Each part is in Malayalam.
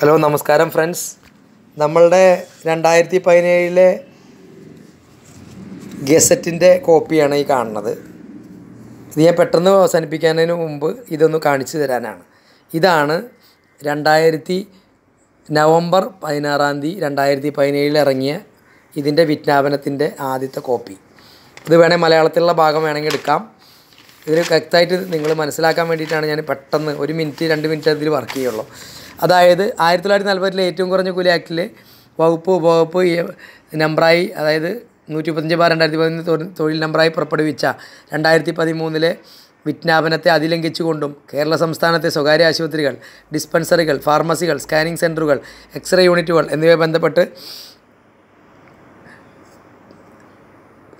ഹലോ നമസ്കാരം ഫ്രണ്ട്സ്. നമ്മളുടെ രണ്ടായിരത്തി പതിനേഴിലെ ഗസറ്റിന്റെ കോപ്പിയാണ് ഈ കാണുന്നത്. ഇത് ഞാൻ പെട്ടെന്ന് അവസാനിപ്പിക്കുന്നതിന് മുമ്പ് ഇതൊന്ന് കാണിച്ചു തരാനാണ്. ഇതാണ് രണ്ടായിരത്തി നവംബർ പതിനാറാം തീയതി രണ്ടായിരത്തി പതിനേഴിൽ ഇറങ്ങിയ ഇതിന്റെ വിജ്ഞാപനത്തിന്റെ ആദ്യത്തെ കോപ്പി. ഇത് വേണേൽ മലയാളത്തിലുള്ള ഭാഗം വേണമെങ്കിൽ എടുക്കാം. ഇതിൽ വ്യക്തമായിട്ട് നിങ്ങൾ മനസ്സിലാക്കാൻ വേണ്ടിയിട്ടാണ് ഞാൻ പെട്ടെന്ന് ഒരു മിനിറ്റ് രണ്ട് മിനിറ്റ് അതിൽ വർക്ക് ചെയ്യുള്ളൂ. അതായത് ആയിരത്തി തൊള്ളായിരത്തി നാൽപ്പത്തിലെ ഏറ്റവും കുറഞ്ഞ കൂലി ആക്ടിൽ വകുപ്പ് ഉപവകുപ്പ് നമ്പറായി അതായത് നൂറ്റി മുപ്പത്തഞ്ച് ബാർ രണ്ടായിരത്തി പതിനൊന്ന് തൊഴിൽ നമ്പറായി പുറപ്പെടുവിച്ച രണ്ടായിരത്തി പതിമൂന്നിലെ വിജ്ഞാപനത്തെ അതിലംഘിച്ചുകൊണ്ടും കേരള സംസ്ഥാനത്തെ സ്വകാര്യ ആശുപത്രികൾ ഡിസ്പെൻസറികൾ ഫാർമസികൾ സ്കാനിംഗ് സെന്ററുകൾ എക്സ്റേ യൂണിറ്റുകൾ എന്നിവയെ ബന്ധപ്പെട്ട്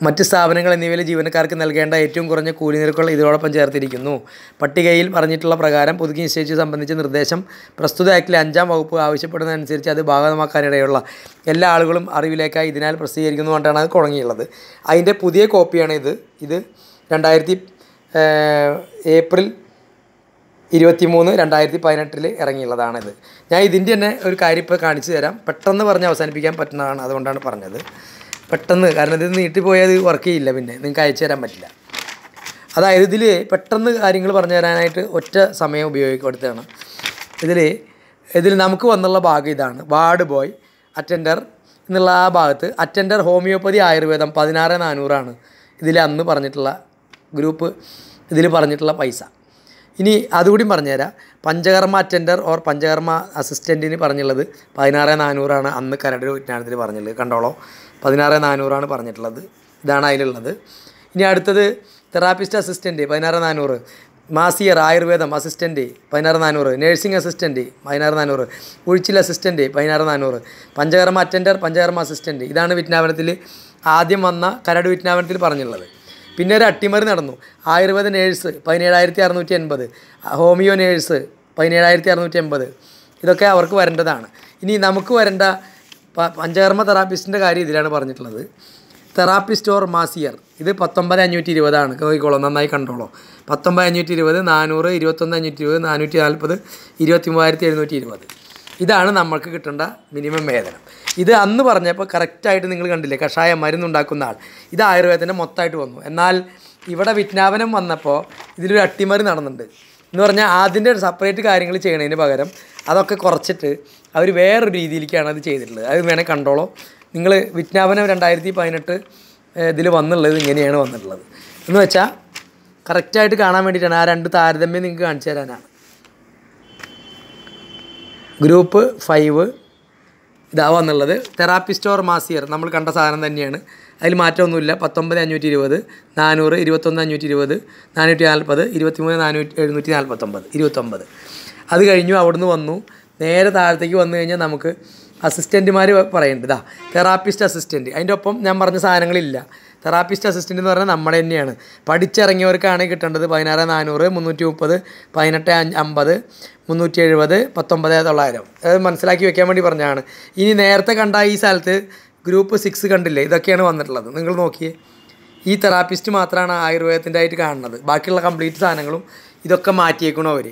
മറ്റ് സ്ഥാപനങ്ങൾ എന്നിവയിലെ ജീവനക്കാർക്ക് നൽകേണ്ട ഏറ്റവും കുറഞ്ഞ കൂലി നിരക്കുകൾ ഇതോടൊപ്പം ചേർത്തിരിക്കുന്നു. പട്ടികയിൽ പറഞ്ഞിട്ടുള്ള പ്രകാരം പുതുക്കി നിശ്ചയിച്ച് സംബന്ധിച്ച നിർദ്ദേശം പ്രസ്തുത ആക്ടിലെ അഞ്ചാം വകുപ്പ് ആവശ്യപ്പെടുന്നതനുസരിച്ച് അത് ഭാഗമാക്കാനിടയുള്ള എല്ലാ ആളുകളും അറിവിലേക്കായി ഇതിനാൽ പ്രസിദ്ധീകരിക്കുന്നു കൊണ്ടാണ് അത് തുടങ്ങിയുള്ളത് അതിന്റെ പുതിയ കോപ്പിയാണ് ഇത്. ഇത് രണ്ടായിരത്തി ഏപ്രിൽ ഇരുപത്തി മൂന്ന് രണ്ടായിരത്തി പതിനെട്ടിൽ ഇറങ്ങിയുള്ളതാണിത്. ഞാൻ ഇതിന്റെ തന്നെ ഒരു കാര്യം ഇപ്പോൾ കാണിച്ചു തരാം. പെട്ടെന്ന് പറഞ്ഞ് അവസാനിപ്പിക്കാൻ പറ്റുന്നതാണ് അതുകൊണ്ടാണ് പറഞ്ഞത്. പെട്ടെന്ന് കാരണം ഇത് നീട്ടിപ്പോയാൽ ഇത് വർക്ക് ചെയ്യില്ല പിന്നെ നിങ്ങൾക്ക് അയച്ചു തരാൻ പറ്റില്ല. അതായത് ഇതിൽ പെട്ടെന്ന് കാര്യങ്ങൾ പറഞ്ഞു തരാനായിട്ട് ഒറ്റ സമയം ഉപയോഗിക്കപ്പെടുത്തുകയാണ് ഇതിൽ ഇതിൽ നമുക്ക് വന്നുള്ള ഭാഗം ഇതാണ്. വാർഡ് ബോയ് അറ്റൻഡർ എന്നുള്ള ആ ഭാഗത്ത് അറ്റൻഡർ ഹോമിയോപ്പതി ആയുർവേദം പതിനാറ് നാനൂറാണ്. ഇതിൽ അന്ന് പറഞ്ഞിട്ടുള്ള ഗ്രൂപ്പ് ഇതിൽ പറഞ്ഞിട്ടുള്ള പൈസ. ഇനി അതുകൂടി പറഞ്ഞുതരാം. പഞ്ചകർമ്മ അറ്റൻഡർ ഓർ പഞ്ചകർമ്മ അസിസ്റ്റന്റിന് പറഞ്ഞുള്ളത് പതിനാറ് നാനൂറാണ് അന്ന് കരട് വിജ്ഞാനത്തിൽ പറഞ്ഞുള്ളത് കണ്ടോളോ. പതിനാറ് നാനൂറാണ് പറഞ്ഞിട്ടുള്ളത്. ഇതാണ് അതിലുള്ളത്. ഇനി അടുത്തത് തെറാപ്പിസ്റ്റ് അസിസ്റ്റന്റ് പതിനാറ് നാനൂറ്. മാസിയർ ആയുർവേദം അസിസ്റ്റന്റ് പതിനാറ് നാനൂറ്. നേഴ്സിംഗ് അസിസ്റ്റന്റ് പതിനാറ് നാനൂറ്. ഉഴിച്ചിൽ അസിസ്റ്റന്റ് പതിനാറ് നാനൂറ്. പഞ്ചകർമ്മ അറ്റൻഡർ പഞ്ചകർമ്മ അസിസ്റ്റന്റ് ഇതാണ് വിജ്ഞാപനത്തിൽ ആദ്യം വന്ന കരട് വിജ്ഞാപനത്തിൽ പറഞ്ഞുള്ളത് പിന്നെ ഒരു അട്ടിമറി നടന്നു. ആയുർവേദ നേഴ്സ് പതിനേഴായിരത്തി അറുന്നൂറ്റി എൺപത് ഹോമിയോ നേഴ്സ് പതിനേഴായിരത്തി അറുന്നൂറ്റി എൺപത് ഇതൊക്കെ അവർക്ക് വരേണ്ടതാണ്. ഇനി നമുക്ക് വരേണ്ട പഞ്ചകർമ്മ തെറാപ്പിസ്റ്റിന്റെ കാര്യം ഇതിലാണ് പറഞ്ഞിട്ടുള്ളത്. Therapist or masseur. ഇത് പത്തൊമ്പത് അഞ്ഞൂറ്റി ഇരുപതാണ് നോക്കിക്കോളൂ നന്നായി കണ്ടോളൂ. പത്തൊമ്പത് അഞ്ഞൂറ്റി ഇരുപത് നാനൂറ് ഇരുപത്തൊന്ന് അഞ്ഞൂറ്റി ഇരുപത് നാനൂറ്റി നാൽപ്പത് ഇരുപത്തി മൂവായിരത്തി എഴുന്നൂറ്റി ഇരുപത് ഇതാണ് നമ്മൾക്ക് കിട്ടേണ്ട മിനിമം വേതനം. ഇത് അന്ന് പറഞ്ഞപ്പോൾ കറക്റ്റായിട്ട് നിങ്ങൾ കണ്ടില്ലേ കഷായ മരുന്നുണ്ടാക്കുന്ന ആൾ. ഇത് ആയുർവേദത്തിന്റെ മൊത്തമായിട്ട് വന്നു. എന്നാൽ ഇവിടെ വിജ്ഞാപനം വന്നപ്പോൾ ഇതിലൊരു അട്ടിമറി നടന്നുണ്ട് എന്ന് പറഞ്ഞാൽ അതിന്റെ സെപ്പറേറ്റ് കാര്യങ്ങൾ ചെയ്യണതിന് പകരം അതൊക്കെ കുറച്ചിട്ട് അവർ വേറൊരു രീതിയിലേക്കാണ് അത് ചെയ്തിട്ടുള്ളത്. അത് വേണേൽ കണ്ടോളോ. നിങ്ങൾ വിജ്ഞാപനം രണ്ടായിരത്തി പതിനെട്ട് ഇതിൽ വന്നുള്ളത് ഇങ്ങനെയാണ് വന്നിട്ടുള്ളത്. എന്ന് വെച്ചാൽ കറക്റ്റായിട്ട് കാണാൻ വേണ്ടിയിട്ടാണ് ആ രണ്ട് താരതമ്യം നിങ്ങൾക്ക് കാണിച്ചു തരാനാണ്. ഗ്രൂപ്പ് ഫൈവ് ഇതാവുക എന്നുള്ളത്. തെറാപ്പിസ്റ്റ് ഓർ മാസിയർ നമ്മൾ കണ്ട സാധനം തന്നെയാണ്. അതിൽ മാറ്റമൊന്നുമില്ല. പത്തൊമ്പത് അഞ്ഞൂറ്റി ഇരുപത് നാനൂറ് ഇരുപത്തൊന്ന് അഞ്ഞൂറ്റി ഇരുപത് നാനൂറ്റി നാൽപ്പത് ഇരുപത്തിമൂന്ന് നാനൂറ്റി എഴുന്നൂറ്റി നാൽപ്പത്തൊമ്പത് ഇരുപത്തൊമ്പത്. അത് കഴിഞ്ഞു അവിടുന്ന് വന്നു. നേരെ താഴത്തേക്ക് വന്നു കഴിഞ്ഞാൽ നമുക്ക് അസിസ്റ്റന്റുമാർ പറയുന്നുണ്ട് ഇതാ തെറാപ്പിസ്റ്റ് അസിസ്റ്റന്റ് അതിന്റെ ഒപ്പം ഞാൻ പറഞ്ഞ സാധനങ്ങളില്ല. തെറാപ്പിസ്റ്റ് അസിസ്റ്റന്റ് എന്ന് പറഞ്ഞാൽ നമ്മുടെ തന്നെയാണ്. പഠിച്ചിറങ്ങിയവർക്കാണ് കിട്ടേണ്ടത് പതിനാറ് നാനൂറ് മുന്നൂറ്റി മുപ്പത് പതിനെട്ട് അമ്പത് മുന്നൂറ്റി എഴുപത് പത്തൊമ്പത് തൊള്ളായിരം. അത് മനസ്സിലാക്കി വെക്കാൻ വേണ്ടി പറഞ്ഞതാണ്. ഇനി നേരത്തെ കണ്ട ഈ സ്ഥലത്ത് ഗ്രൂപ്പ് സിക്സ് കണ്ടില്ലേ? ഇതൊക്കെയാണ് വന്നിട്ടുള്ളത്. നിങ്ങൾ നോക്കിയേ. ഈ തെറാപ്പിസ്റ്റ് മാത്രമാണ് ആയുർവേദത്തിന്റെ ആയിട്ട് കാണുന്നത്. ബാക്കിയുള്ള കംപ്ലീറ്റ് സാധനങ്ങളും ഇതൊക്കെ മാറ്റിയേക്കണോ അവർ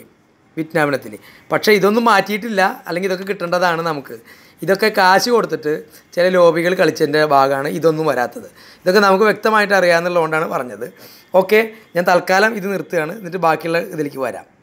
വിജ്ഞാപനത്തിൽ. പക്ഷേ ഇതൊന്നും മാറ്റിയിട്ടില്ല. അല്ലെങ്കിൽ ഇതൊക്കെ കിട്ടേണ്ടതാണ് നമുക്ക്. ഇതൊക്കെ കാശ് കൊടുത്തിട്ട് ചില ലോബികൾ കളിച്ചതിന്റെ ഭാഗമാണ് ഇതൊന്നും വരാത്തത്. ഇതൊക്കെ നമുക്ക് വ്യക്തമായിട്ട് അറിയാമെന്നുള്ളതുകൊണ്ടാണ് പറഞ്ഞത്. ഓക്കെ ഞാൻ തൽക്കാലം ഇത് നിർത്തുകയാണ്. എന്നിട്ട് ബാക്കിയുള്ള ഇതിലേക്ക് വരാം.